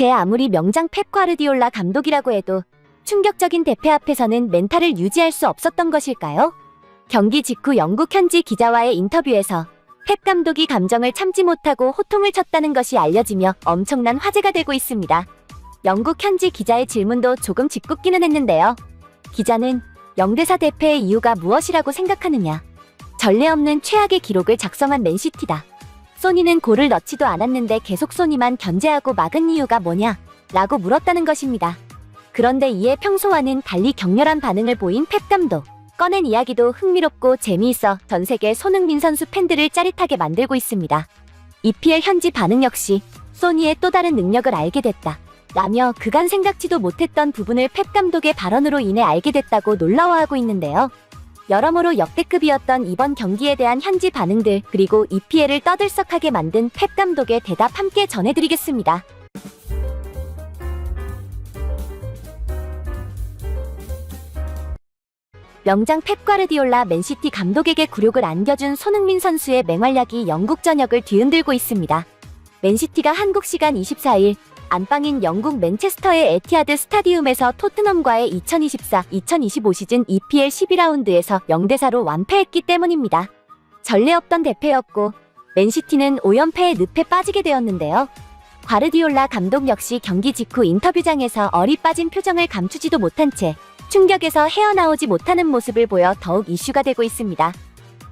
제 아무리 명장 펩 과르디올라 감독이라고 해도 충격적인 대패 앞에서는 멘탈을 유지할 수 없었던 것일까요? 경기 직후 영국 현지 기자와의 인터뷰에서 펩 감독이 감정을 참지 못하고 호통을 쳤다는 것이 알려지며 엄청난 화제가 되고 있습니다. 영국 현지 기자의 질문도 조금 짓궂기는 했는데요. 기자는 영대사 대패의 이유가 무엇이라고 생각하느냐? 전례 없는 최악의 기록을 작성한 맨시티다. 소니는 골을 넣지도 않았는데 계속 소니만 견제하고 막은 이유가 뭐냐? 라고 물었다는 것입니다. 그런데 이에 평소와는 달리 격렬한 반응을 보인 펩 감독. 꺼낸 이야기도 흥미롭고 재미있어 전 세계 손흥민 선수 팬들을 짜릿하게 만들고 있습니다. EPL 현지 반응 역시 소니의 또 다른 능력을 알게 됐다. 라며 그간 생각지도 못했던 부분을 펩 감독의 발언으로 인해 알게 됐다고 놀라워하고 있는데요. 여러모로 역대급이었던 이번 경기에 대한 현지 반응들 그리고 EPL을 떠들썩하게 만든 펩 감독의 대답 함께 전해드리겠습니다. 명장 펩 과르디올라 맨시티 감독에게 굴욕을 안겨준 손흥민 선수의 맹활약이 영국 전역을 뒤흔들고 있습니다. 맨시티가 한국 시간 24일 안방인 영국 맨체스터의 에티하드 스타디움에서 토트넘과의 2024-2025 시즌 EPL 12라운드에서 0대4로 완패했기 때문입니다. 전례 없던 대패였고 맨시티는 5연패의 늪에 빠지게 되었는데요. 과르디올라 감독 역시 경기 직후 인터뷰장에서 어리 빠진 표정을 감추지도 못한 채 충격에서 헤어나오지 못하는 모습을 보여 더욱 이슈가 되고 있습니다.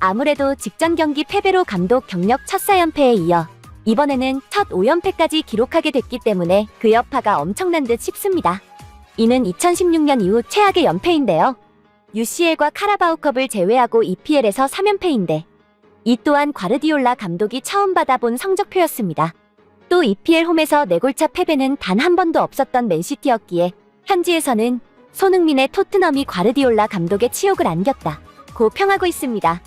아무래도 직전 경기 패배로 감독 경력 첫 4연패에 이어 이번에는 첫 5연패까지 기록하게 됐기 때문에 그 여파가 엄청난 듯 싶습니다. 이는 2016년 이후 최악의 연패인데요. UCL과 카라바오컵을 제외하고 EPL에서 3연패인데 이 또한 과르디올라 감독이 처음 받아본 성적표였습니다. 또 EPL 홈에서 4골차 패배는 단 한 번도 없었던 맨시티였기에 현지에서는 손흥민의 토트넘이 과르디올라 감독의 치욕을 안겼다. 고 평하고 있습니다.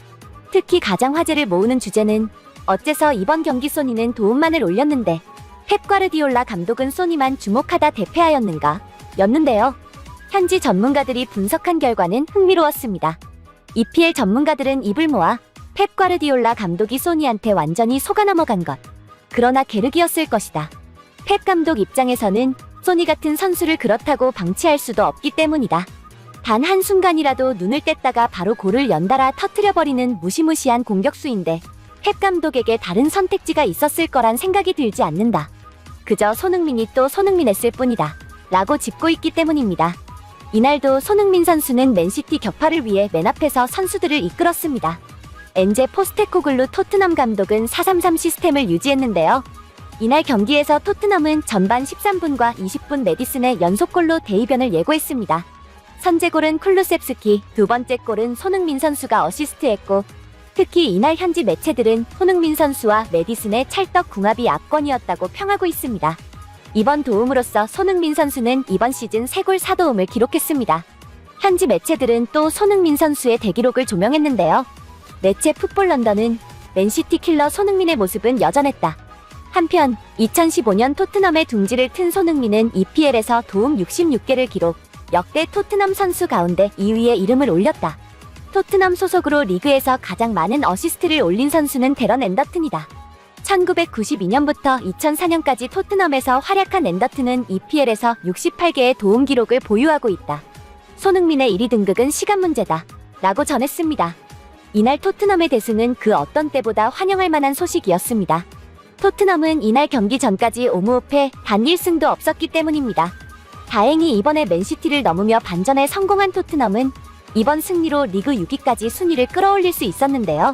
특히 가장 화제를 모으는 주제는 어째서 이번 경기 소니는 도움만을 올렸는데 펩 과르디올라 감독은 소니만 주목하다 대패하였는가 였는데요. 현지 전문가들이 분석한 결과는 흥미로웠습니다. EPL 전문가들은 입을 모아 펩 과르디올라 감독이 소니한테 완전히 속아 넘어간 것. 그러나 게르기였을 것이다. 펩 감독 입장에서는 소니 같은 선수를 그렇다고 방치할 수도 없기 때문이다. 단 한순간이라도 눈을 뗐다가 바로 골을 연달아 터트려버리는 무시무시한 공격수인데 펩 감독에게 다른 선택지가 있었을 거란 생각이 들지 않는다. 그저 손흥민이 또 손흥민했을 뿐이다. 라고 짚고 있기 때문입니다. 이날도 손흥민 선수는 맨시티 격파를 위해 맨 앞에서 선수들을 이끌었습니다. 엔제 포스테코글루 토트넘 감독은 433 시스템을 유지했는데요. 이날 경기에서 토트넘은 전반 13분과 20분 메디슨의 연속골로 대이변을 예고했습니다. 선제골은 쿨루셉스키, 두 번째 골은 손흥민 선수가 어시스트했고 특히 이날 현지 매체들은 손흥민 선수와 메디슨의 찰떡 궁합이 압권이었다고 평하고 있습니다. 이번 도움으로써 손흥민 선수는 이번 시즌 3골 4도움을 기록했습니다. 현지 매체들은 또 손흥민 선수의 대기록을 조명했는데요. 매체 풋볼 런던은 맨시티 킬러 손흥민의 모습은 여전했다. 한편 2015년 토트넘의 둥지를 튼 손흥민은 EPL에서 도움 66개를 기록, 역대 토트넘 선수 가운데 2위에 이름을 올렸다. 토트넘 소속으로 리그에서 가장 많은 어시스트를 올린 선수는 데런 앤더튼이다. 1992년부터 2004년까지 토트넘에서 활약한 앤더튼은 EPL에서 68개의 도움 기록을 보유하고 있다. 손흥민의 1위 등극은 시간 문제다. 라고 전했습니다. 이날 토트넘의 대승은 그 어떤 때보다 환영할 만한 소식이었습니다. 토트넘은 이날 경기 전까지 오무호패 단 1승도 없었기 때문입니다. 다행히 이번에 맨시티를 넘으며 반전에 성공한 토트넘은 이번 승리로 리그 6위까지 순위를 끌어올릴 수 있었는데요.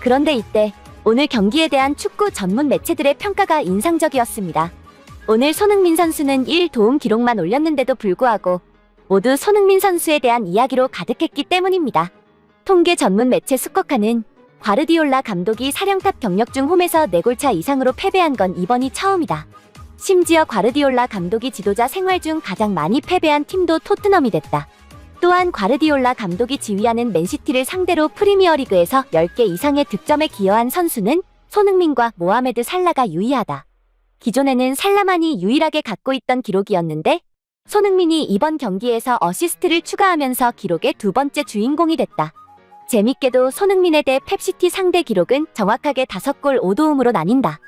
그런데 이때 오늘 경기에 대한 축구 전문 매체들의 평가가 인상적이었습니다. 오늘 손흥민 선수는 1도움 기록만 올렸는데도 불구하고 모두 손흥민 선수에 대한 이야기로 가득했기 때문입니다. 통계 전문 매체 스코카는 과르디올라 감독이 사령탑 경력 중 홈에서 4골차 이상으로 패배한 건 이번이 처음이다. 심지어 과르디올라 감독이 지도자 생활 중 가장 많이 패배한 팀도 토트넘이 됐다. 또한 과르디올라 감독이 지휘하는 맨시티를 상대로 프리미어리그에서 10개 이상의 득점에 기여한 선수는 손흥민과 모하메드 살라가 유의하다. 기존에는 살라만이 유일하게 갖고 있던 기록이었는데 손흥민이 이번 경기에서 어시스트를 추가하면서 기록의 두 번째 주인공이 됐다. 재밌게도 손흥민에 대해 펩시티 상대 기록은 정확하게 5골 5도움으로 나뉜다.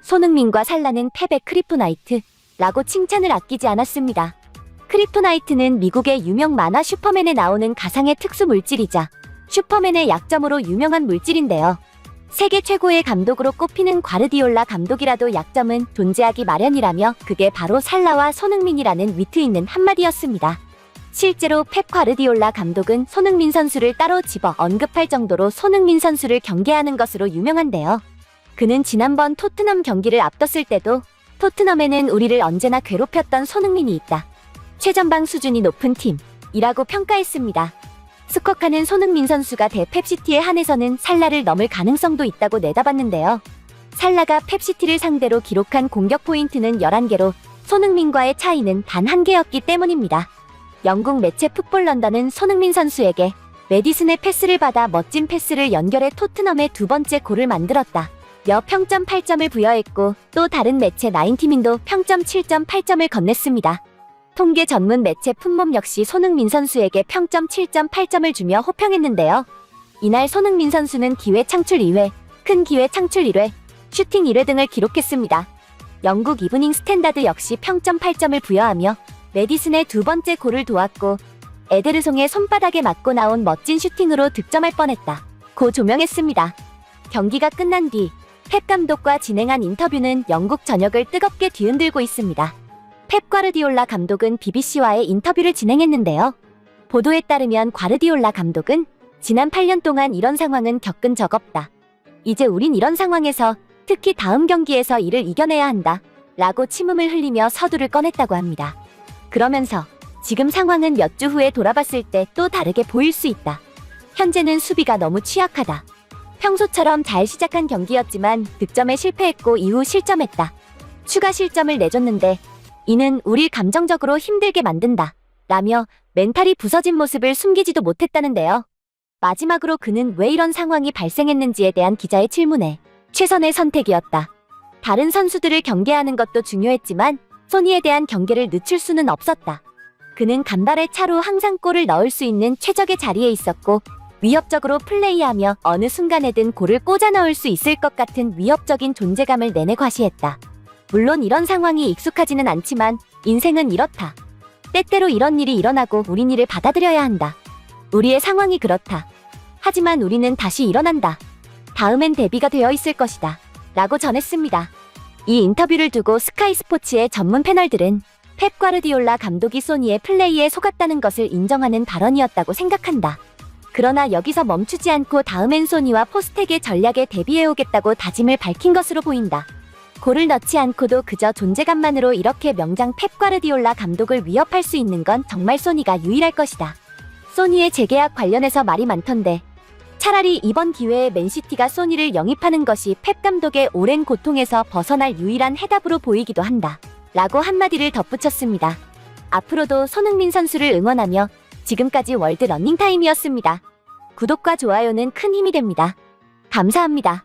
손흥민과 살라는 펩의 크리프나이트, 라고 칭찬을 아끼지 않았습니다. 크립토나이트는 미국의 유명 만화 슈퍼맨에 나오는 가상의 특수 물질이자 슈퍼맨의 약점으로 유명한 물질인데요. 세계 최고의 감독으로 꼽히는 과르디올라 감독이라도 약점은 존재하기 마련이라며 그게 바로 살라와 손흥민이라는 위트 있는 한마디였습니다. 실제로 펩 과르디올라 감독은 손흥민 선수를 따로 집어 언급할 정도로 손흥민 선수를 경계하는 것으로 유명한데요. 그는 지난번 토트넘 경기를 앞뒀을 때도 토트넘에는 우리를 언제나 괴롭혔던 손흥민이 있다. 최전방 수준이 높은 팀이라고 평가했습니다. 스쿼카는 손흥민 선수가 대 펩시티에 한해서는 살라를 넘을 가능성도 있다고 내다봤는데요. 살라가 펩시티를 상대로 기록한 공격 포인트는 11개로 손흥민과의 차이는 단한 개였기 때문입니다. 영국 매체 풋볼 런던은 손흥민 선수에게 메디슨의 패스를 받아 멋진 패스를 연결해 토트넘의 두 번째 골을 만들었다. 며 평점 8점을 부여했고 또 다른 매체 나인티민도 평점 7.8점을 건넸습니다. 통계 전문 매체 풋몸 역시 손흥민 선수에게 평점 7.8점을 주며 호평했는데요. 이날 손흥민 선수는 기회 창출 2회, 큰 기회 창출 1회, 슈팅 1회 등을 기록했습니다. 영국 이브닝 스탠다드 역시 평점 8점을 부여하며 메디슨의 두 번째 골을 도왔고 에데르송의 손바닥에 맞고 나온 멋진 슈팅으로 득점할 뻔했다. 고 조명했습니다. 경기가 끝난 뒤 펩 감독과 진행한 인터뷰는 영국 전역을 뜨겁게 뒤흔들고 있습니다. 펩 과르디올라 감독은 BBC와의 인터뷰를 진행했는데요. 보도에 따르면 과르디올라 감독은 지난 8년 동안 이런 상황은 겪은 적 없다. 이제 우린 이런 상황에서 특히 다음 경기에서 이를 이겨내야 한다. 라고 침음을 흘리며 서두를 꺼냈다고 합니다. 그러면서 지금 상황은 몇 주 후에 돌아봤을 때 또 다르게 보일 수 있다. 현재는 수비가 너무 취약하다. 평소처럼 잘 시작한 경기였지만 득점에 실패했고 이후 실점했다. 추가 실점을 내줬는데 이는 우릴 감정적으로 힘들게 만든다. 라며 멘탈이 부서진 모습을 숨기지도 못했다는데요. 마지막으로 그는 왜 이런 상황이 발생했는지에 대한 기자의 질문에 최선의 선택이었다. 다른 선수들을 경계하는 것도 중요했지만 소니에 대한 경계를 늦출 수는 없었다. 그는 간발의 차로 항상 골을 넣을 수 있는 최적의 자리에 있었고 위협적으로 플레이하며 어느 순간에든 골을 꽂아 넣을 수 있을 것 같은 위협적인 존재감을 내내 과시했다. 물론 이런 상황이 익숙하지는 않지만 인생은 이렇다. 때때로 이런 일이 일어나고 우린 이를 받아들여야 한다. 우리의 상황이 그렇다. 하지만 우리는 다시 일어난다. 다음엔 대비가 되어 있을 것이다. 라고 전했습니다. 이 인터뷰를 두고 스카이 스포츠의 전문 패널들은 펩 과르디올라 감독이 소니의 플레이에 속았다는 것을 인정하는 발언이었다고 생각한다. 그러나 여기서 멈추지 않고 다음엔 소니와 포스텍의 전략에 대비해오겠다고 다짐을 밝힌 것으로 보인다. 골을 넣지 않고도 그저 존재감만으로 이렇게 명장 펩 과르디올라 감독을 위협할 수 있는 건 정말 소니가 유일할 것이다. 소니의 재계약 관련해서 말이 많던데 차라리 이번 기회에 맨시티가 소니를 영입하는 것이 펩 감독의 오랜 고통에서 벗어날 유일한 해답으로 보이기도 한다. 라고 한마디를 덧붙였습니다. 앞으로도 손흥민 선수를 응원하며 지금까지 월드 러닝타임이었습니다. 구독과 좋아요는 큰 힘이 됩니다. 감사합니다.